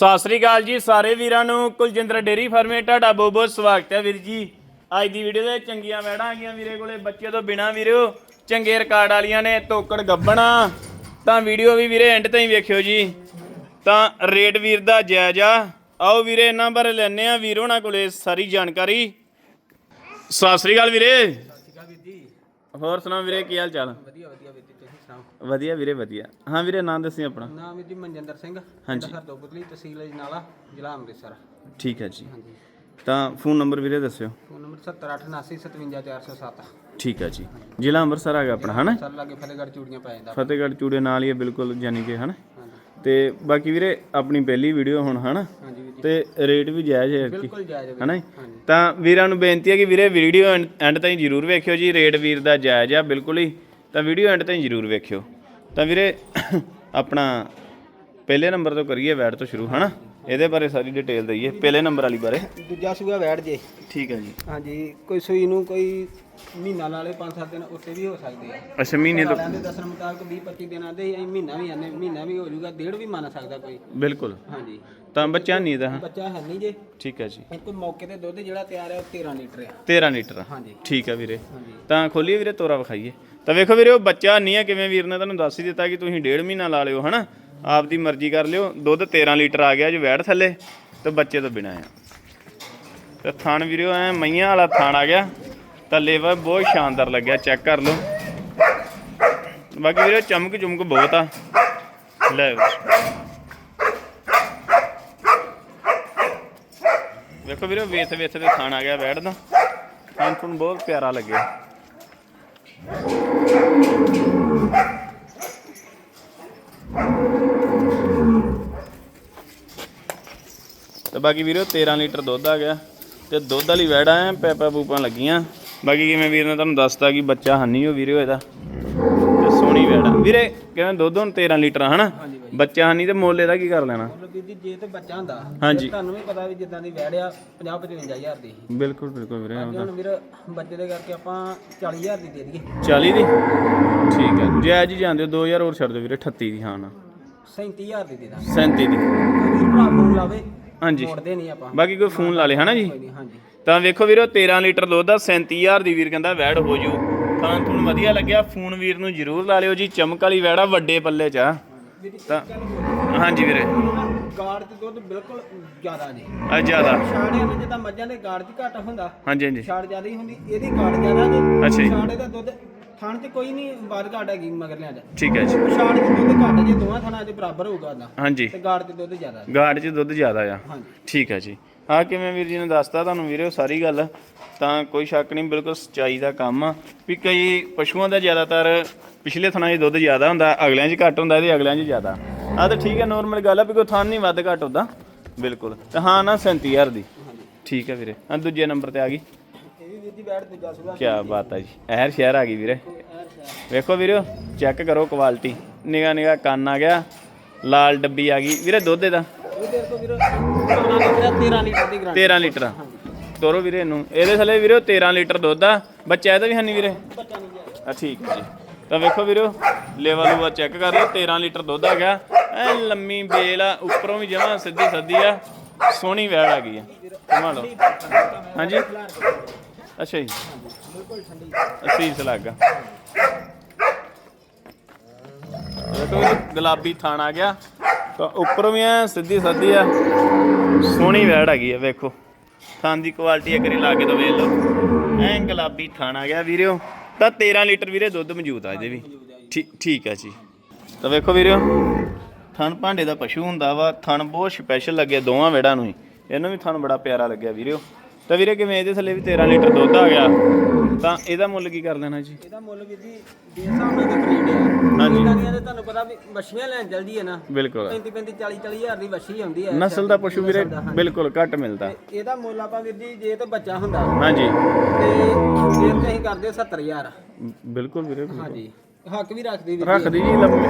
ਸਤਿ ਸ੍ਰੀ ਅਕਾਲ ਜੀ ਸਾਰੇ ਵੀਰਾਂ ਨੂੰ। ਕੁਲਜਿੰਦਰ ਡੇਰੀ ਫਾਰਮੇ ਤੁਹਾਡਾ ਬਹੁਤ ਬਹੁਤ ਸਵਾਗਤ ਹੈ ਵੀਰ ਜੀ। ਅੱਜ ਦੀ ਵੀਡੀਓ ਦੇ ਚੰਗੀਆਂ ਵੈੜਾਂ ਆ ਗਈਆਂ ਵੀਰੇ ਕੋਲੇ ਬੱਚੇ ਤੋਂ ਬਿਨਾ ਵੀਰੋ। ਚੰਗੇ ਰਿਕਾਰਡ ਵਾਲੀਆਂ ਨੇ ਤੋਕੜ ਗੱਬਣਾ। ਤਾਂ ਵੀਡੀਓ ਵੀ ਵੀਰੇ ਐਂਡ ਤਾਈਂ ਵੇਖਿਓ ਜੀ। ਤਾਂ ਰੇਟ ਵੀਰ ਦਾ ਜਾਇਜ਼ਾ ਆਓ ਵੀਰੇ ਇਹਨਾਂ ਬਾਰੇ ਲੈਣੇ ਆ ਵੀਰ ਹੋਣਾ ਕੋਲੇ ਸਾਰੀ ਜਾਣਕਾਰੀ। ਸਤਿ ਸ੍ਰੀ ਅਕਾਲ ਵੀਰੇ। ਸਿਕਾ ਵੀਰ ਜੀ। ਹੋਰ ਸੁਣਾਓ ਵੀਰੇ ਕੀ ਹਾਲ ਚਾਲ? ਵਧੀਆ ਵਧੀਆ ਵੀਰ ਜੀ। ਸੁਣਾਓ ਵਧੀਆ ਵੀਰੇ ਵਧੀਆ। ਹਾਂ ਵੀਰੇ ਨਾਂ ਦੱਸੀ ਆਪਣਾ। ਨਾਮ ਜੀ ਮਨਜਿੰਦਰ ਸਿੰਘ। ਹਾਂਜੀ। ਹਰ ਦੋਬਤਲੀ ਤਹਿਸੀਲ ਅਜਨਾਲਾ ਜ਼ਿਲ੍ਹਾ ਅੰਮ੍ਰਿਤਸਰ। ਠੀਕ ਹੈ ਜੀ। ਹਾਂਜੀ। ਤਾਂ ਫੋਨ ਨੰਬਰ ਵੀਰੇ ਦੱਸਿਓ। ਫੋਨ ਨੰਬਰ 7889757407 ਠੀਕ ਹੈ ਜੀ। ਜ਼ਿਲ੍ਹਾ ਅੰਮ੍ਰਿਤਸਰ ਆ ਗਿਆ ਆਪਣਾ ਹਨਾ? ਸਰ ਲਾਗੇ ਫਤਿਹਗੜ੍ਹ ਚੂੜੀਆਂ ਪੈ ਜਾਂਦਾ ਫਤਿਹਗੜ੍ਹ ਚੂੜੇ ਨਾਲ ਹੀ ਹੈ ਬਿਲਕੁਲ ਯਾਨੀ ਕਿ ਹਨਾ? ਹਾਂਜੀ। ਤੇ ਬਾਕੀ ਵੀਰੇ ਆਪਣੀ ਪਹਿਲੀ ਵੀਡੀਓ ਹੁਣ ਹਨਾ? ਹਾਂਜੀ ਵੀਰ ਜੀ। ਤੇ ਰੇਟ ਵੀ ਜਾਇਜ਼ ਹੈ ਬਿਲਕੁਲ ਜਾਇਜ਼ ਹੈ ਵੀਰ। ਹਨਾ? ਜੀ? ਹਾਂਜੀ। ਤਾਂ ਵੀਰਾਂ ਨੂੰ ਬੇਨਤੀ ਹੈ ਕਿ ਵੀਰੇ ਵੀਡੀਓ ਐਂਡ ਤਾਈਂ ਜਰੂਰ ਵੇਖਿਓ ਜੀ। ਰੇਟ ਵੀਰ ਦਾ ਜਾਇਜ਼ ਆ ਬਿਲਕੁਲ ਹੀ। ਤਾਂ ਵੀਡੀਓ ਐਂਡ ਤਾਈਂ ਜਰੂਰ ਵੇਖਿਓ। ਤਾਂ ਵੀਰੇ ਆਪਣਾ ਪਹਿਲੇ ਨੰਬਰ ਤੋਂ ਕਰੀਏ ਵੈਟ ਤੋਂ ਸ਼ੁਰੂ ਹਨਾ? ਇਹਦੇ ਬਾਰੇ ਸਾਰੀ ਡਿਟੇਲ ਦਈਏ ਪਹਿਲੇ ਨੰਬਰ ਵਾਲੀ ਬਾਰੇ। ਦੂਜਾ ਸੂਆ ਬੈਠ ਜੇ। ਠੀਕ ਹੈ ਜੀ। ਹਾਂਜੀ ਕੋਈ ਸੂਈ ਨੂੰ ਕੋਈ ਮਹੀਨਾ ਨਾਲੇ 5-7 ਦਿਨ ਉੱਤੇ ਵੀ ਹੋ ਸਕਦੇ ਆ। ਅੱਛਾ ਮਹੀਨੇ ਤੋਂ ਦੇ ਦੱਸਣ ਮੁਤਾਬਕ 20-25 ਦਿਨਾਂ ਦੇ ਅਸੀਂ ਮਹੀਨਾ ਵੀ ਆਨੇ ਮਹੀਨਾ ਵੀ ਹੋ ਜਾਊਗਾ ਡੇਢ ਵੀ ਮੰਨ ਸਕਦਾ ਕੋਈ। ਬਿਲਕੁਲ। ਹਾਂਜੀ। ਤਾਂ ਬੱਚਾ ਨਹੀਂ ਹਾਂ ਬੱਚਾ ਹੈ ਨਹੀਂ ਜੇ। ਠੀਕ ਹੈ ਜੀ। ਇੱਕ ਮੌਕੇ ਤੇ ਦੁੱਧ ਜਿਹੜਾ ਤਿਆਰ ਹੈ ਉਹ 13 ਲੀਟਰ ਆ। 13 ਲੀਟਰ ਹਾਂਜੀ। ਠੀਕ ਹੈ ਵੀਰੇ। ਤਾਂ ਖੋਲੀਏ ਵੀਰੇ ਤੋਰਾ ਵਿਖਾਈਏ। ਤਾਂ ਵੇਖੋ ਵੀਰੇ, ਉਹ ਬੱਚਾ ਨਹੀਂ ਹੈ ਕਿਵੇਂ ਵੀਰ ਨੇ ਤੁਹਾਨੂੰ ਦੱਸ ਹੀ ਦਿੱਤਾ ਕਿ ਤੁਸੀਂ ਡੇਢ ਮਹੀਨਾ ਲਾ ਲਿਓ, ਹਨਾ? ਆਪਦੀ ਮਰਜ਼ੀ ਕਰ ਲਿਓ। ਦੁੱਧ 13 ਲੀਟਰ ਆ ਗਿਆ ਜੋ ਵੈੜ ਥੱਲੇ, ਤੇ ਬੱਚੇ ਤੋਂ ਬਿਨਾ ਆ। ਤੇ ਥਣ ਵੀਰੇ ਐ ਮਈਆਂ ਵਾਲਾ ਥਣ ਆ ਗਿਆ। ਤਾਂ ਲੇਵਾ ਬਹੁਤ ਸ਼ਾਨਦਾਰ ਲੱਗਿਆ, ਚੈੱਕ ਕਰ ਲਓ। ਬਾਕੀ ਵੀਰੇ ਚਮਕ ਚੁਮਕ ਬਹੁਤ ਆ। ਲੈ ਵੇਖੋ ਵੀਰੋ ਵੇਥ ਵੇਥ ਦੇ ਥਣ ਆ ਗਿਆ ਵੈੜ ਦਾ। ਥਣ ਤੁਹਾਨੂੰ ਬਹੁਤ ਪਿਆਰਾ ਲੱਗਿਆ। ਤੇ ਬਾਕੀ ਵੀਰੋ 13 ਲੀਟਰ ਦੁੱਧ ਆ ਗਿਆ ਤੇ ਦੁੱਧ ਵਾਲੀ ਵੈੜਾ ਐ ਪੈਪਾ ਪੂਪਾਂ ਲੱਗੀਆਂ। ਬਾਕੀ ਕਿਵੇਂ ਵੀਰ ਨੇ ਤੁਹਾਨੂੰ ਦੱਸਤਾ ਕਿ ਬੱਚਾ ਹੰਨੀ ਹੋ ਵੀਰੋ ਇਹਦਾ। ਤੇ ਸੋਹਣੀ ਵੈੜਾ ਵੀਰੇ ਕਿਵੇਂ ਦੁੱਧ ਹੁਣ 13 ਲੀਟਰ ਆ, ਹਨਾ? ਬੱਚਾ ਹੰਨੀ ਤੇ ਮੁੱਲ ਇਹਦਾ ਕੀ ਕਰ ਲੈਣਾ? ਮਤਲਬ ਵੀਰ ਜੀ ਜੇ ਤੇ ਬੱਚਾ ਹੁੰਦਾ ਹਾਂਜੀ। ਤੇ ਤੁਹਾਨੂੰ ਵੀ ਪਤਾ ਵੀ ਜਿੱਦਾਂ ਦੀ ਵੈੜਿਆ 50 55000 ਦੀ ਸੀ। ਬਿਲਕੁਲ ਬਿਲਕੁਲ ਵੀਰੇ ਅੱਜ ਹੁਣ ਵੀਰ ਬੱਚੇ ਦੇ ਕਰਕੇ ਆਪਾਂ 40000 ਦੀ ਦੇ ਦਈਏ। 40 ਦੀ? ਠੀਕ ਹੈ ਜੇ ਹੀ ਜਾਂਦੇ ਹੋ 2000 ਹੋਰ ਛੱਡ ਦਿਓ ਵੀਰੇ 38 ਦੀ ਹਾਂ ਨਾ। 37000 ਦੀ ਦੇ ਦਾਂ 37 ਦੀ। ਵੀਰ ਭਰਾ ਫੋਨ ਲਾਵੇ ਹਾਂਜੀ। ਮੋੜਦੇ ਨਹੀਂ ਆਪਾਂ। ਬਾਕੀ ਕੋਈ ਫੋਨ ਲਾ ਲੇ ਹਨਾ ਜੀ? ਕੋਈ ਨਹੀਂ ਹਾਂਜੀ। ਤਾਂ ਵੇਖੋ ਵੀਰੋ 13 ਲੀਟਰ ਦੁੱਧ ਦਾ 37000 ਦੀ ਵੀਰ ਕਹਿੰਦਾ ਵੈੜ ਹੋ ਜੂ। ਤਾਂ ਤੁਹਾਨੂੰ ਵਧੀਆ ਲੱਗਿਆ ਫੋਨ ਵੀਰ ਨੂੰ ਜ਼ਰੂਰ ਲਾ ਲਿਓ ਜੀ ਚਮਕ ਵਾਲੀ ਵੈੜਾ ਵੱਡੇ ਪੱਲੇ ਚ ਆ। ਜੀ ਤਾਂ ਹਾਂਜੀ ਵੀਰੇ। ਗਾੜ ਤੇ ਦੁੱਧ ਬਿਲਕੁਲ ਜ਼ਿਆਦਾ ਜੀ ਆ ਜ਼ਿਆਦਾ। ਛਾੜਿਆਂ ਨੇ ਜਿੱਦਾਂ ਮੱਝਾਂ ਦੇ ਗਾੜ ਦੀ ਘੱਟ ਹੁੰਦਾ ਹਾਂਜੀ ਹਾਂਜੀ। ਛਾੜ ਜ਼ਿਆਦਾ ਹੀ ਹੁੰਦੀ ਇਹਦੀ ਗਾੜ ਜ਼ਿਆਦਾ ਜੀ ਅੱਛਾ ਜੀ। ਛਾੜੇ ਦਾ ਦੁੱਧ ਥਣ ਤੇ ਕੋਈ ਨਹੀਂ ਬਾਦ ਘਾਟ ਹੈਗੀ ਮਗਰ ਲਿਆ ਜਾ। ਠੀਕ ਹੈ ਜੀ। ਛਾੜ ਦੇ ਦੁੱਧ ਘੱਟ ਜੇ ਦੋਵਾਂ ਥਣਾਂ ਦੇ ਬਰਾਬਰ ਹੋਊਗਾ ਉਹਦਾ ਹਾਂਜੀ। ਤੇ ਗਾੜ ਤੇ ਦੁੱਧ ਜ਼ਿਆਦਾ ਗਾੜ 'ਚ ਦੁੱਧ ਜ਼ਿਆਦਾ ਆ। ਹਾਂਜੀ। ਠੀਕ ਹੈ ਜੀ। ਆ ਕਿਵੇਂ ਵੀਰ ਜੀ ਨੇ ਦੱਸਤਾ ਤੁਹਾਨੂੰ ਵੀਰੇ ਉਹ ਸਾਰੀ ਗੱਲ? ਤਾਂ ਕੋਈ ਸ਼ੱਕ ਨਹੀਂ ਬਿਲਕੁਲ ਸਚਾਈ ਦਾ ਕੰਮ ਆ। ਵੀ ਕਈ ਪਸ਼ੂਆਂ ਦਾ ਜ਼ਿਆਦਾਤਰ ਪਿਛਲੇ ਥਣਾਂ 'ਚ ਦੁੱਧ ਜ਼ਿਆਦਾ ਹੁੰਦਾ ਅਗਲਿਆਂ 'ਚ ਘੱਟ ਹੁੰਦਾ ਇਹਦੇ ਅਗਲਿਆਂ 'ਚ ਜ਼ਿਆਦਾ। ਆ ਤਾਂ ਠੀਕ ਹੈ ਨੋਰਮਲ ਗੱਲ ਆ ਵੀ ਕੋਈ ਥਣ ਨਹੀਂ ਵੱਧ ਘੱਟ ਹੁੰਦਾ। ਬਿਲਕੁਲ। ਤੇ ਹਾਂ ਨਾ 37000 ਦੀ। ਠੀਕ ਹੈ ਵੀਰੇ। ਆ ਦੂਜੇ ਨੰਬਰ ਤੇ ਆ ਗਈ। ਇਹ ਵੀ ਵੀਰ ਜੀ ਬੈਠ ਦੂਜਾ ਸੁਗਾ ਕੀ ਬਾਤ ਆ ਜੀ। ਐਰ ਸ਼ਹਿਰ ਆ ਗਈ ਵੀਰੇ। ਵੇਖੋ ਵੀਰੋ ਚੈੱਕ ਕਰੋ ਕੁਆਲਿਟੀ ਨਿਗਾ ਨਿਗਾ ਕੰਨ ਆ ਗਿਆ। ਲਾਲ ਡੱਬੀ ਆ ਗਈ। ਵੀਰੇ ਦੁੱਧ ਵੀਰ। 13 ਲੀਟਰ ਦੀ ਗਰੰਟੀ 13 ਲੀਟਰ ਤੋਰੋ ਵੀਰੇ ਇਹਨੂੰ। ਇਹਦੇ ਥੱਲੇ ਵੀਰੋ 13 ਲੀਟਰ ਦੁੱਧ ਆ। ਬੱਚਾ ਇਹਦਾ ਵੀ ਹਨੀ ਵੀਰੇ? ਆ ਠੀਕ ਹੈ ਜੀ। ਤਾਂ ਵੇਖੋ ਵੀਰੋ ਲੈਵਲ ਲੂਆ ਚੈੱਕ ਕਰ ਲਓ 13 ਲੀਟਰ ਦੁੱਧ ਆ ਗਿਆ ਐ ਲੰਮੀ ਬੇਲ ਆ, ਉੱਪਰੋਂ ਵੀ ਜਮਾ ਸਿੱਧੀ ਸੱਦੀ ਆ। ਸੋਹਣੀ ਵੈੜ ਆ ਗਈ ਆ। ਕਮਾ ਲਓ। ਹਾਂਜੀ? ਅੱਛਾ ਜੀ। ਬਿਲਕੁਲ ਠੰਡੀ ਅਸੀਸ ਲੱਗਾ ਦੇਖੋ ਗੁਲਾਬੀ ਥਾਣ ਆ ਗਿਆ। ਤਾਂ ਉੱਪਰੋਂ ਵੀ ਐ ਸਿੱਧੀ ਸੱਦੀ ਆ। ਸੋਹਣੀ ਵੈੜ ਹੈਗੀ ਆ, ਵੇਖੋ। ਥਾਂ ਦੀ ਕੁਆਲਿਟੀ ਇੱਕ ਵਾਰੀ ਲਾ ਕੇ ਤਾਂ ਵੇਖ ਲਓ। ਐਂ ਗੁਲਾਬੀ ਥਾਂ ਆ ਗਿਆ ਵੀਰਿਓ। ਤਾਂ 13 ਲੀਟਰ ਵੀਰੇ ਦੁੱਧ ਮੌਜੂਦ ਆ ਇਹਦੇ ਵੀ। ਠੀਕ ਠੀਕ ਆ ਜੀ। ਤਾਂ ਵੇਖੋ ਵੀਰਿਓ, ਥਣ ਭਾਂਡੇ ਦਾ ਪਸ਼ੂ ਹੁੰਦਾ ਵਾ। ਥਣ ਬਹੁਤ ਸਪੈਸ਼ਲ ਲੱਗਿਆ ਦੋਵਾਂ ਵੇੜਾਂ ਨੂੰ ਹੀ। ਇਹਨੂੰ ਵੀ ਥਣ ਬੜਾ ਪਿਆਰਾ ਲੱਗਿਆ ਵੀਰਿਓ। ਤਾਂ ਵੀਰੇ ਕਿਵੇਂ ਇਹਦੇ ਥੱਲੇ ਵੀ 13 ਲੀਟਰ ਦੁੱਧ ਆ ਗਿਆ। ਤਾਂ ਇਹਦਾ ਮੁੱਲ ਕੀ ਕਰ ਦੇਣਾ ਜੀ? ਇਹਦਾ ਮੁੱਲ ਵੀ ਜੀ ਦੇ ਹਿਸਾਬ ਨਾਲ ਤੇ ਬਰੀਡ ਆ ਹਾਂਜੀ। ਇਦਾਂ ਦੀਆਂ ਤੇ ਤੁਹਾਨੂੰ ਪਤਾ ਵੀ ਮੱਛੀਆਂ ਲੈਣ ਜਲਦੀ ਹੈ ਨਾ। ਬਿਲਕੁਲ। 35 35 40 40 ਹਜ਼ਾਰ ਦੀ ਵੱਛੀ ਆਉਂਦੀ ਹੈ। ਨਸਲ ਦਾ ਪਸ਼ੂ ਵੀਰੇ। ਬਿਲਕੁਲ ਘੱਟ ਮਿਲਦਾ। ਤੇ ਇਹਦਾ ਮੁੱਲ ਆਪਾਂ ਵੀਰ ਜੀ ਜੇ ਤਾਂ ਬੱਚਾ ਹੁੰਦਾ। ਹਾਂਜੀ। ਤੇ ਫਿਰ ਤੇ ਅਸੀਂ ਕਰਦੇ 70000 ਬਿਲਕੁਲ ਵੀਰੇ ਹਾਂਜੀ। ਹੱਕ ਵੀ ਰੱਖਦੀ ਵੀਰ ਜੀ। ਰੱਖਦੀ ਜੀ ਲੰਮੇ।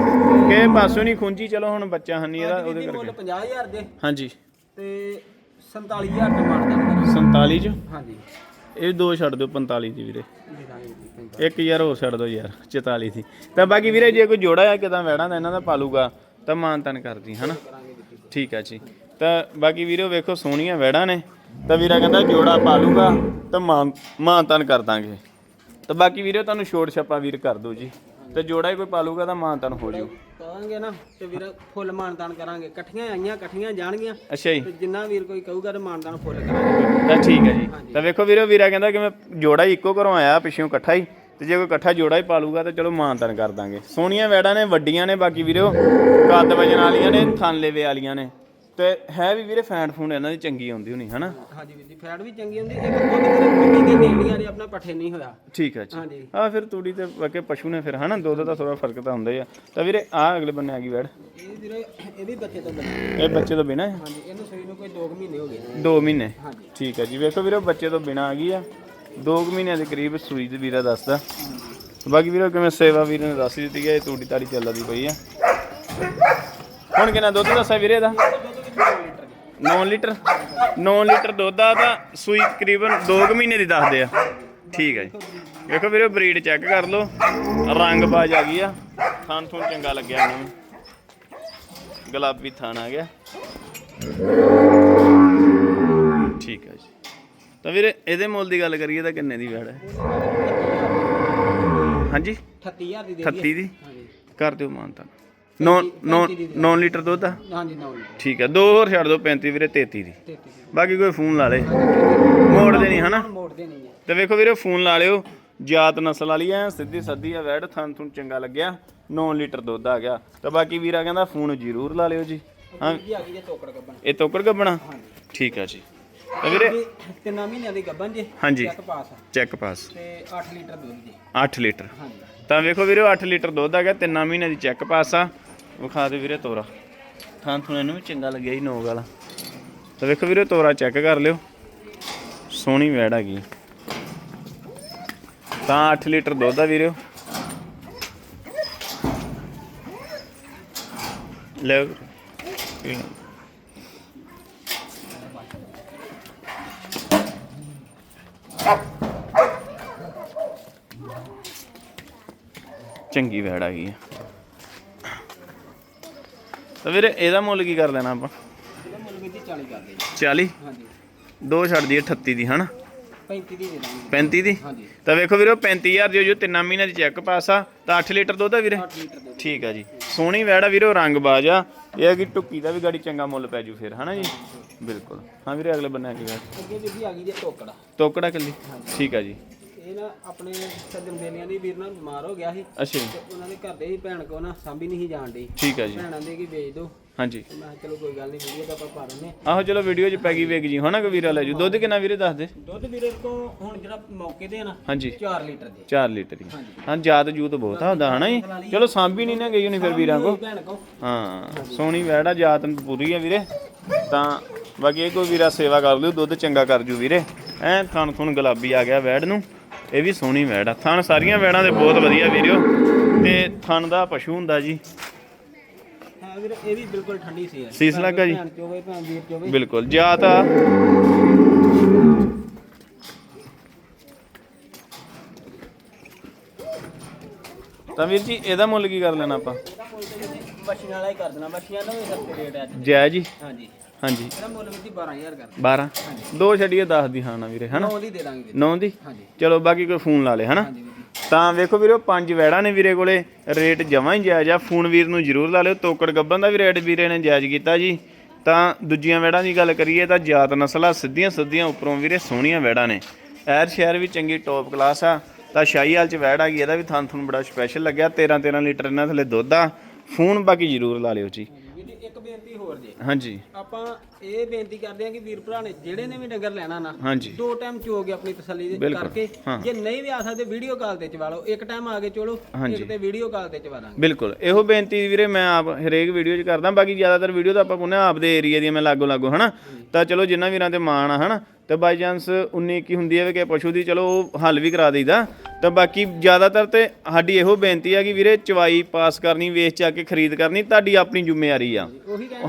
ਕੇ ਪਾਸੋਂ ਨਹੀਂ ਖੁੰਜੀ ਚਲੋ ਹੁਣ ਬੱਚਾ ਹੰਨੀ ਇਹਦਾ ਵੀਰ ਉਹਦੇ ਜੀ ਮੁੱਲ ਕਰਕੇ। 50000 ਦੇ। ਹਾਂਜੀ। ਤੇ 47000 ਤੇ ਮਾਰ ਦਾਂਗੇ 47 ਚ? ਹਾਂਜੀ। ਇਹ ਦੋ ਛੱਡ ਦਿਓ 45 ਦੀ ਵੀਰੇ। ਦੇ ਦਾਂਗੇ। ਇੱਕ ਯਾਰ ਹੋਰ ਛੱਡ ਦਿਓ ਯਾਰ 44 ਦੀ। ਤਾਂ ਬਾਕੀ ਵੀਰੇ ਜੇ ਕੋਈ ਜੋੜਾ ਆ ਕਿਦਾਂ ਵੈੜਾਂ ਦਾ ਇਹਨਾਂ ਦਾ ਪਾਲੂਗਾ ਤਾਂ ਮਾਨ ਤਨ ਕਰਦੀ ਹਨਾ? ਕਰਾਂਗੇ ਵੀਰ ਜੀ ਠੀਕ। ਆ ਜੀ। ਤਾਂ ਬਾਕੀ ਵੀਰੋ ਵੇਖੋ ਸੋਹਣੀਆਂ ਵੈੜਾਂ ਨੇ। ਤਾਂ ਵੀਰਾ ਕਹਿੰਦਾ ਜੋੜਾ ਪਾ ਲੂਗਾ ਤਾਂ ਮਾਂ ਮਾਂ ਤਨ ਕਰ ਦਾਂਗੇ। ਤਾਂ ਬਾਕੀ ਵੀਰੋ ਤੁਹਾਨੂੰ ਛੋਟ ਛੱਪਾ ਵੀਰ ਕਰ ਦੋ ਜੀ। ਤੇ ਜੋੜਾ ਹੀ ਕੋਈ ਪਾ ਲੂਗਾ ਤਾਂ ਮਾਂ ਤਨ ਹੋ ਜੂ। ਕਹਾਂਗੇ ਨਾ ਤੇ ਵੀਰ ਫੁੱਲ ਮਾਨਦਾਨ ਕਰਾਂਗੇ। ਇਕੱਠੀਆਂ ਆਈਆਂ ਇਕੱਠੀਆਂ ਜਾਣਗੀਆਂ। ਅੱਛਾ ਜੀ। ਤੇ ਜਿੰਨਾ ਵੀਰ ਕੋਈ ਕਹੂਗਾ ਤੇ ਮਾਨਦਾਨ ਫੁੱਲ ਕਰਾਂਗੇ। ਤਾਂ ਠੀਕ ਹੈ ਜੀ। ਤਾਂ ਵੇਖੋ ਵੀਰੋ ਵੀਰਾ ਕਹਿੰਦਾ ਕਿ ਮੈਂ ਜੋੜਾ ਹੀ ਇੱਕੋ ਘਰੋਂ ਆਇਆ ਪਿੱਛੋਂ ਇਕੱਠਾ ਹੀ। ਤੇ ਜੇ ਕੋਈ ਇਕੱਠਾ ਜੋੜਾ ਹੀ ਪਾਲੂਗਾ ਤਾਂ ਚਲੋ ਮਾਂ ਤਨ ਕਰ ਦਾਂਗੇ। ਸੋਹਣੀਆਂ ਵੈੜਾਂ ਨੇ ਵੱਡੀਆਂ ਨੇ ਬਾਕੀ ਵੀਰੋ ਕੱਦ ਵਜਨ ਵਾਲੀਆਂ ਨੇ ਥਣ ਲੇਵੇ ਵਾਲੀਆਂ ਨੇ। ਤੇ ਹੈ ਵੀ ਵੀਰੇ ਫੂੰਡ ਇਹਨਾਂ ਦੀ ਚੰਗੀ ਆਉਂਦੀ ਹੋਣੀ ਹਨਾ? ਹਾਂਜੀ ਵੀਰ ਜੀ ਫੈਟ ਵੀ ਚੰਗੀ ਹੁੰਦੀ ਇੱਕ ਵੀਰੇ ਮਿੱਟੀ ਦੇ ਨੇੜੀਆਂ ਨੇ ਆਪਣਾ ਪੱਠੇ ਨਹੀਂ ਹੋਇਆ। ਠੀਕ ਹੈ ਜੀ। ਹਾਂਜੀ। ਆ ਫਿਰ ਤੂੜੀ ਤੇ ਵਾਕੇ ਪਸ਼ੂ ਨੇ ਫਿਰ ਹਨਾ? ਦੁੱਧ ਦਾ ਥੋੜਾ ਫ਼ਰਕ ਤਾਂ ਹੁੰਦਾ ਹੀ ਆ। ਤਾਂ ਵੀਰੇ ਆ ਅਗਲੇ ਬੰਨੇ ਆ ਗਈ ਵੈੜ। ਇਹ ਵੀਰੇ ਇਹ ਵੀ ਬੱਚੇ ਤੋਂ ਬੱਚੇ ਇਹ ਬੱਚੇ ਤੋਂ ਬਿਨਾ ਹਾਂਜੀ ਇਹਨੂੰ ਸੂਈ ਨੂੰ ਕੋਈ 2 ਮਹੀਨੇ ਹੋ ਗਏ। 2 ਮਹੀਨੇ। ਹਾਂਜੀ। ਠੀਕ ਹੈ ਜੀ। ਵੇਖੋ ਵੀਰੋ ਬੱਚੇ ਤੋਂ ਬਿਨਾ ਆ ਗਈ ਆ। 2 ਮਹੀਨਿਆਂ ਦੇ ਕਰੀਬ ਸੂਈ ਦੇ ਵੀਰਾ ਦੱਸਦਾ। ਬਾਕੀ ਵੀਰੋ ਕਿਵੇਂ ਸੇਵਾ ਵੀਰ ਨੇ ਦੱਸ ਹੀ ਦਿੱਤੀ ਹੈ ਇਹ ਤੂੜੀ ਤਾੜੀ ਚੱਲਦੀ ਪਈ ਆ। ਹੁਣ ਕਿੰਨਾ ਦੁੱਧ ਦੱਸਿਆ ਵੀਰੇ ਦਾ 9 ਲੀਟਰ 9 ਲੀਟਰ ਦੁੱਧ ਆ ਤਾਂ ਸੂਈ ਤਕਰੀਬਨ 2 ਮਹੀਨੇ ਦੀ ਦੱਸਦੇ ਆ। ਠੀਕ ਹੈ ਜੀ। ਵੇਖੋ ਵੀਰੋ ਬਰੀਡ ਚੈੱਕ ਕਰ ਲਓ। ਰੰਗ ਬਾਜ ਆ ਗਈ ਆ। ਥਾਨ ਥੂਨ ਚੰਗਾ ਲੱਗਿਆ ਮੈਨੂੰ। ਗੁਲਾਬੀ ਥਾਨ ਆ ਗਿਆ। ਠੀਕ ਹੈ ਜੀ। ਤਾਂ ਵੀਰੇ ਇਹਦੇ ਮੁੱਲ ਦੀ ਗੱਲ ਕਰੀਏ ਤਾਂ ਕਿੰਨੇ ਦੀ ਵੈੜ ਹੈ ਹਾਂਜੀ? 38000 ਦੀ ਦੇ 38 ਦੀ? ਕਰ ਦਿਓ ਮਾਨਤਾ। 9 9 9 ਲੀਟਰ ਦੁੱਧ ਆ? ਹਾਂਜੀ 9 ਲੀਟਰ। ਠੀਕ ਹੈ ਦੋ ਹੋਰ ਛੱਡ ਦਿਓ 35 ਵੀਰੇ 33 ਦੀ। 33 ਬਾਕੀ ਕੋਈ ਫੋਨ ਲਾ ਲੇ। ਮੋੜਦੇ ਨਹੀਂ ਹਨਾ? ਮੋੜਦੇ ਨਹੀਂ ਹੈ ਤੇ ਵੇਖੋ ਵੀਰੇ ਫੋਨ ਲਾ ਲਿਓ। ਜਾਤ ਨਸਲ ਵਾਲੀ ਐ ਸਿੱਧੀ ਸੱਦੀ ਆ ਵੈੜ ਥਣ ਥੁਣ ਚੰਗਾ ਲੱਗਿਆ। 9 ਲੀਟਰ ਦੁੱਧ ਆ ਗਿਆ। ਤੇ ਬਾਕੀ ਵੀਰਾ ਕਹਿੰਦਾ ਫੋਨ ਜ਼ਰੂਰ ਲਾ ਲਿਓ ਜੀ। ਹਾਂ। ਜੀ ਆ ਗਈ ਜੇ ਤੋਕੜ ਗੱਬਣ। ਇਹ ਤੋਕੜ ਗੱਬਣਾ? ਠੀਕ ਆ ਜੀ। ਤੇ ਵੀਰੇ ਤਿੰਨਾਂ ਮਹੀਨਿਆਂ ਦੀ ਗੱਬਣ ਜੇ। ਹਾਂਜੀ। ਚੈੱਕ ਪਾਸ ਆ। ਚੈੱਕ ਪਾਸ ਤੇ 8 ਲੀਟਰ ਦੁੱਧ ਜੀ 8 ਲੀਟਰ। ਹਾਂਜੀ। ਤਾਂ ਵੇਖੋ ਵੀਰੇ 8 ਲੀਟਰ ਦੁੱਧ ਆ ਗਿਆ ਤਿੰਨਾਂ ਮਹੀਨੇ ਦੀ ਚੈੱਕ ਪਾਸ ਆ। ਵਿਖਾ ਦੇ ਵੀਰੇ ਤੋਰਾ। ਥਾਂ ਥੁਣ ਇਹਨੂੰ ਵੀ ਚੰਗਾ ਲੱਗਿਆ ਜੀ ਨੋਗ ਵਾਲਾ। ਤਾਂ ਵੇਖੋ ਵੀਰੇ ਤੋਰਾ ਚੈੱਕ ਕਰ ਲਿਓ। ਸੋਹਣੀ ਵੈੜ ਹੈਗੀ। ਤਾਂ 8 ਲੀਟਰ ਦੁੱਧ ਆ ਵੀਰੇ। ਲੈ ਵੀਰੇ। ਚੰਗੀ ਵੈੜ ਹੈਗੀ ਆ। ਤਾਂ ਵੀਰੇ ਇਹਦਾ ਮੁੱਲ ਕੀ ਕਰ ਲੈਣਾ ਆਪਾਂ? ਇਹਦਾ ਮੁੱਲ ਵੀ ਜੀ 40 ਕਰਦੇ ਜੀ 40 ਹਾਂਜੀ। ਦੋ ਛੱਡ ਦਈਏ 38 ਦੀ ਹਨਾ? 35 ਦੀ ਦੇ ਦਾਂਗੇ। 35 ਦੀ? ਹਾਂਜੀ। ਤਾਂ ਵੇਖੋ ਵੀਰੇ 35000 ਦੀ ਜੋ ਤਿੰਨਾਂ ਮਹੀਨਿਆਂ ਦੀ ਚੈੱਕ ਪਾਸ ਆ। ਤਾਂ 8 ਲੀਟਰ ਦੁੱਧ ਆ ਵੀਰੇ? 8 ਲੀਟਰ ਦੁੱਧ। ਠੀਕ ਆ ਜੀ। ਸੋਹਣੀ ਵੈੜ ਵੀਰੇ ਰੰਗ ਬਾਜ ਆ। ਇਹ ਆ ਕਿ ਟੁੱਕੀ ਦਾ ਵੀ ਗਾੜੀ ਚੰਗਾ ਮੁੱਲ ਪੈ ਜੂ ਫਿਰ ਹਨਾ ਜੀ? ਬਿਲਕੁਲ। ਹਾਂ ਵੀਰੇ ਅਗਲੇ ਬੰਨੇ ਆ ਕੇ ਅੱਗੇ ਜੀ ਆ ਗਈ ਜੇ ਟੋਕੜਾ। ਤੋਕੜਾ ਕੱਲੀ? ਠੀਕ ਆ ਜੀ। ਇਹ ਨਾ ਆਪਣੇ ਸੱਜਣ ਬੇਲੀਆਂ ਦੀ ਵੀਰ ਨਾਲ ਬਿਮਾਰ ਹੋ ਗਿਆ ਸੀ। ਅੱਛਾ ਜੀ। ਤੇ ਉਹਨਾਂ ਦੇ ਘਰ ਦੇ ਹੀ ਭੈਣ ਕੋ ਨਾ ਸਾਂਭੀ ਨਹੀਂ ਸੀ ਜਾਣ ਡਈ। ਠੀਕ ਆ ਜੀ। ਭੈਣਾਂ ਦੇ ਕੀ ਵੇਚ ਦੋ। ਹਾਂਜੀ। ਤੇ ਮੈਂ ਕਿਹਾ ਚਲੋ ਕੋਈ ਗੱਲ ਨਹੀਂ ਵੀਡੀਓ ਤਾਂ ਆਪਾਂ ਪਾ ਦਿੰਨੇ ਆਹੋ ਚਲੋ ਵੀਡੀਓ 'ਚ ਪੈ ਗਈ ਵੇਖ ਜੀ। ਹਨਾ ਕਿ ਵੀਰਾ ਲੈ ਜੂ? ਦੁੱਧ ਕਿੰਨਾ ਵੀਰੇ ਦੱਸ ਦੇ ਦੁੱਧ ਵੀਰੇ ਕੋ ਹੁਣ ਜਿਹੜਾ ਮੌਕੇ ਤੇ ਆ ਨਾ ਹਾਂਜੀ। 4 ਲੀਟਰ ਦੇ। 4 ਲੀਟਰ ਦੀ ਹਾਂ ਜਾਤ ਜੂਤ ਬਹੁਤ ਆ ਹੁੰਦਾ ਹਨਾ ਜੀ? ਚਲੋ ਸਾਂਭੀ ਨਹੀਂ ਨਾ ਗਈ ਹੋਣੀ ਫਿਰ ਵੀਰਾਂ ਕੋ। ਭੈਣ ਕੋ। ਹਾਂ ਸੋਹਣੀ ਵੈੜ ਜਾਤ ਪੂਰੀ ਆ ਵੀਰੇ। ਤਾਂ ਬਾਕੀ ਇਹ ਕੋਈ ਵੀਰਾ ਸੇਵਾ ਕਰ ਲਿਓ ਦੁੱਧ ਚੰਗਾ ਕਰ ਜੂ ਵੀਰੇ। ਐ ਥਣ ਥੁਣ ਗੁਲਾਬੀ ਆ ਗਿਆ ਵੈੜ ਨੂੰ। ਇਹ ਵੀ ਸੋਹਣੀ ਵੈੜ ਆ। ਥਣ ਸਾਰੀਆਂ ਵੈੜਾਂ ਦੇ ਬਹੁਤ ਵਧੀਆ ਵੀਰਿਓ। ਤੇ ਥਣ ਦਾ ਪਸ਼ੂ ਹੁੰਦਾ ਜੀ। ਹਾਂ ਵੀਰੇ ਇਹ ਵੀ ਬਿਲਕੁਲ ਠੰਡੀ ਸੀ ਹੈ ਸੀਸ ਲੱਗਾ ਜੀ। ਭੈਣ ਚੋਵੇ ਭੈਣ ਵੀਰ ਚੋਵੇ। ਬਿਲਕੁਲ ਜਾਤ ਆ ਤਾਂ ਵੀਰ ਜੀ ਇਹਦਾ ਮੁੱਲ ਕੀ ਕਰ ਲੈਣਾ ਆਪਾਂ? ਬੱਛੀਆਂ ਵਾਲਾ ਹੀ ਕਰ ਦੇਣਾ। ਬੱਛੀਆਂ ਦਾ ਵੀ ਸਸਤੇ ਰੇਟ ਹੈ ਜੈ ਜੀ। ਹਾਂਜੀ। ਹਾਂਜੀ। ਇਹਦਾ ਮੁੱਲ ਵੀ ਜੀ 12000 ਕਰ 12 ਦੋ ਛੱਡੀਏ 10 ਦੀ ਹਾਂ ਨਾ ਵੀਰੇ ਹਨਾ? ਨੌ ਦੀ ਦੇ ਦਾਂਗੇ ਵੀਰ 9 ਦੀ? ਹਾਂਜੀ। ਚਲੋ ਬਾਕੀ ਕੋਈ ਫੋਨ ਲਾ ਲੇ ਹਨਾ? ਤਾਂ ਵੇਖੋ ਵੀਰੋ ਪੰਜ ਵੈੜਾਂ ਨੇ ਵੀਰੇ ਕੋਲੇ ਰੇਟ ਜਮਾਂ ਹੀ ਜਾਇਜ਼ ਆ। ਫੋਨ ਵੀਰ ਨੂੰ ਜ਼ਰੂਰ ਲਾ ਲਿਓ ਤੋਕੜ ਗੱਬਨ ਦਾ ਵੀ ਰੇਟ ਵੀਰੇ ਨੇ ਜਾਇਜ਼ ਕੀਤਾ ਜੀ। ਤਾਂ ਦੂਜੀਆਂ ਵੈੜਾਂ ਦੀ ਗੱਲ ਕਰੀਏ ਤਾਂ ਜਾਤ ਨਸਲਾਂ ਸਿੱਧੀਆਂ ਸਿੱਧੀਆਂ ਉੱਪਰੋਂ ਵੀਰੇ ਸੋਹਣੀਆਂ ਵੈੜਾਂ ਨੇ। ਐਰ ਸ਼ਹਿਰ ਵੀ ਚੰਗੀ ਟੌਪ ਕਲਾਸ ਆ। ਤਾਂ ਸ਼ਾਹੀਵਾਲ ਚ ਵੈੜ ਆ ਗਈ ਇਹਦਾ ਵੀ ਥਣ ਥਣ ਬੜਾ ਸਪੈਸ਼ਲ ਲੱਗਿਆ। 13 13 ਲੀਟਰ ਇਹਨਾਂ ਥੱਲੇ ਦੁੱਧ ਆ। ਫੋਨ ਬਾਕੀ ਜ਼ਰੂਰ ਲਾ ਲਿਓ ਜੀ। ਬੇਨਤੀ ਹੋਰ ਜੇ। ਹਾਂਜੀ। ਆਪਾਂ ਇਹ ਬੇਨਤੀ ਕਰਦੇ ਹਾਂ ਕਿ ਵੀਰ ਭਰਾ ਨੇ ਜਿਹੜੇ ਨੇ ਵੀ ਡੰਗਰ ਲੈਣਾ ਨਾ ਹਾਂਜੀ। ਦੋ ਟਾਈਮ ਚੋ ਕੇ ਆਪਣੀ ਤਸੱਲੀ ਦੇ ਬਿਲਕੁਲ, ਕਰਕੇ ਹਾਂ। ਜੇ ਨਹੀਂ ਵੀ ਆ ਸਕਦੇ ਵੀਡੀਓ ਕਾਲ ਤੇ ਚਵਾ ਲਓ ਇੱਕ ਟਾਈਮ ਆ ਕੇ ਚੋਲੋ ਹਾਂਜੀ। ਇੱਕ ਤੇ ਵੀਡੀਓ ਕਾਲ ਤੇ ਚਵਾ ਦਾਂਗੇ। ਬਿਲਕੁਲ ਇਹੋ ਬੇਨਤੀ ਵੀਰੇ ਮੈਂ ਆਪ ਹਰੇਕ ਵੀਡੀਓ 'ਚ ਕਰਦਾ ਬਾਕੀ ਜ਼ਿਆਦਾਤਰ ਵੀਡੀਓ ਤਾਂ ਆਪਾਂ ਕੋਨੇ ਆਪਦੇ ਏਰੀਆ ਦੀਆਂ ਮੈਂ ਲਾਗੋ ਲਾਗੋ ਹਨਾ? ਤਾਂ ਚਲੋ ਜਿੰਨਾ ਵੀਰਾਂ ਤੇ ਮਾਣ ਆ ਹਨਾ? ਤੇ ਬਾਈ ਚਾਂਸ 19 21 ਹੁੰਦੀ ਹੈ ਵੀ ਕਿ ਪਸ਼ੂ ਦੀ ਚਲੋ ਉਹ ਹੱਲ ਵੀ ਕਰਾ ਦਈਦਾ। ਤਾਂ ਬਾਕੀ ਜ਼ਿਆਦਾਤਰ ਤੇ ਸਾਡੀ ਇਹੋ ਬੇਨਤੀ ਆ ਕਿ ਵੀਰੇ ਚਵਾਈ ਪਾਸ ਕਰਨੀ ਵੇਚ ਚਾ ਕੇ ਖਰੀਦ ਕਰਨੀ ਤੁਹਾਡੀ ਆਪਣੀ ਜ਼ਿੰਮੇਵਾਰੀ ਆ।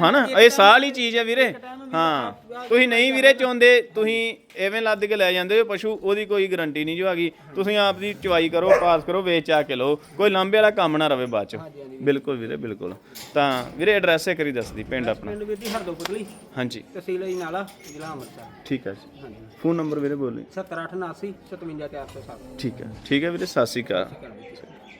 ਹਨਾ? ਇਹ ਸਾਲ ਹੀ ਚੀਜ਼ ਆ ਵੀਰੇ। ਹਾਂ। ਤੁਸੀਂ ਨਹੀਂ ਵੀਰੇ ਚਾਹੁੰਦੇ ਤੁਸੀਂ ਐਵੇਂ ਲੱਦ ਕੇ ਲੈ ਜਾਂਦੇ ਹੋ ਪਸ਼ੂ ਉਹਦੀ ਕੋਈ ਗਾਰੰਟੀ ਨਹੀਂ ਜੋ ਹੈਗੀ। ਤੁਸੀਂ ਆਪ ਦੀ ਚਵਾਈ ਕਰੋ ਪਾਸ ਕਰੋ ਵੇਚ ਆ ਕੇ ਲਓ। ਕੋਈ ਲਾਂਬੇ ਵਾਲਾ ਕੰਮ ਨਾ ਰਵੇ ਬਾਅਦ ਚ। ਬਿਲਕੁਲ ਵੀਰੇ ਬਿਲਕੁਲ। ਤਾਂ ਵੀਰੇ ਐਡਰੈਸ ਹੈ ਕਰੀ ਦੱਸਦੀ ਪਿੰਡ ਆਪਣਾ। ਪਿੰਡ ਵੀਰ ਦੀ ਹਰਦੋ ਪੁਤਲੀ। ਹਾਂਜੀ। ਤਹਿਸੀਲ ਅਜਨਾਲਾ ਜ਼ਿਲ੍ਹਾ ਅੰਮ੍ਰਿਤਸਰ। ਠੀਕ ਹੈ ਜੀ। ਹਾਂਜੀ। ਫੋਨ ਨੰਬਰ ਵੀਰੇ ਬੋਲੀ 7879 57407 ਠੀਕ ਹੈ ਠੀਕ ਹੈ ਵੀਰੇ ਸਤਿ ਸ਼੍ਰੀ ਅਕਾਲ।